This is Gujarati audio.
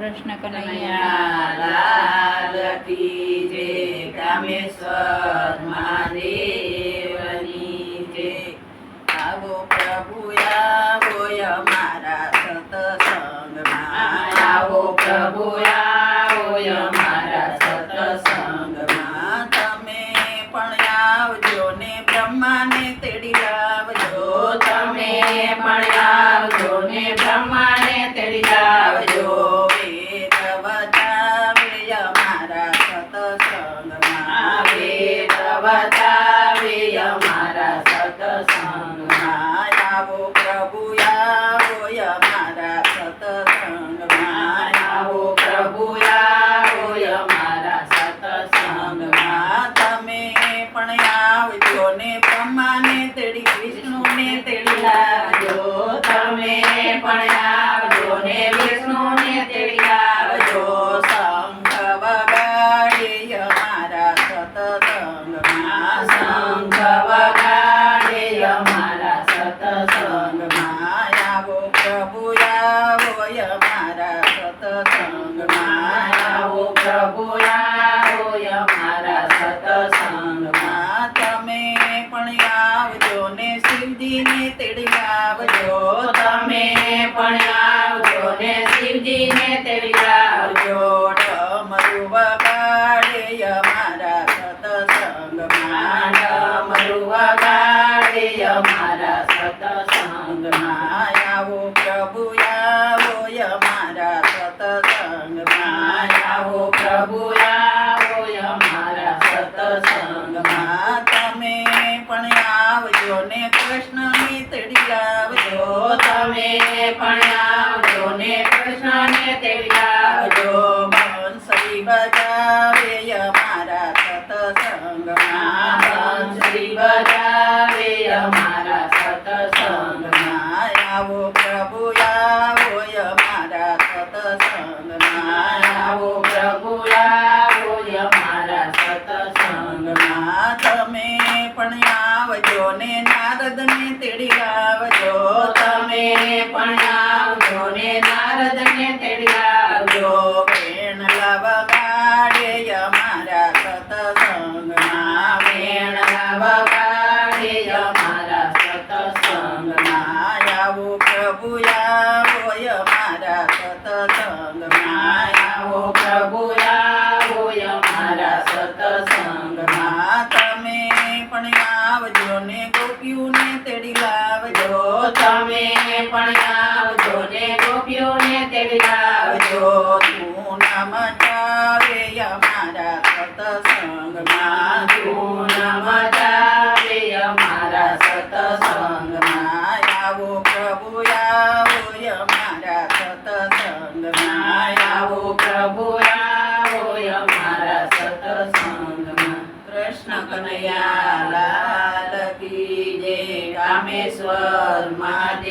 કૃષ્ણ કનૈયા કી જય કામેશ્વર મહાદેવની જય આવો પ્રભુ આવો અમારા સતસંગમાં. આવો પ્રભુ આવો બતાવે અમારા સતસંગમાં આવો પ્રભુ આવો અમારા સતસંગમાં આવો પ્રભુ આવો અમારા સતસંગમાં તમે પણ આવજો ને બ્રહ્માને તેડી વિષ્ણુને તેડી સતસંગમાં આવો પ્રભુ આવો અમારા સતસંગમાં. તમે પણ આવજો ને શિવજીને તેડી તમે પણ આવજો ને શિવજીને તેડી લાવજો ડમરુ વગાડે અમારા સતસંગમાં. ડમરુ વગાડે અમારા સતસંગમાં. આવો પ્રભુ કૃષ્ણને તમે પણ આવજો ને કૃષ્ણને તેડી લાવજો. બંસરી બજાવે અમારા સતસંગમાં બંસરી બજાવે અમારા સતસંગમાં આવો પ્રભુ આવો અમારા સતસંગમાં આવજો ને નારદને તેડી આવજો. તમે પણ આવજો ને નારદને તેડી લાવજો વેણ વગાડે અમારા સતસંગમાં. વેણ વગાડે અમારા સતસંગમાં. આવો પ્રભુ, આવો અમારા તમે પણ આવજો ને ગોપીઓને તેડી આવજો તું નામ ચાવે અમારા સતસંગમાં. તું નામ ચાવે અમારા સતસંગમાં. આવો પ્રભુ, આવો અમારા સતસંગમાં. આવો પ્રભુ રામેશ્વર મહાદેવની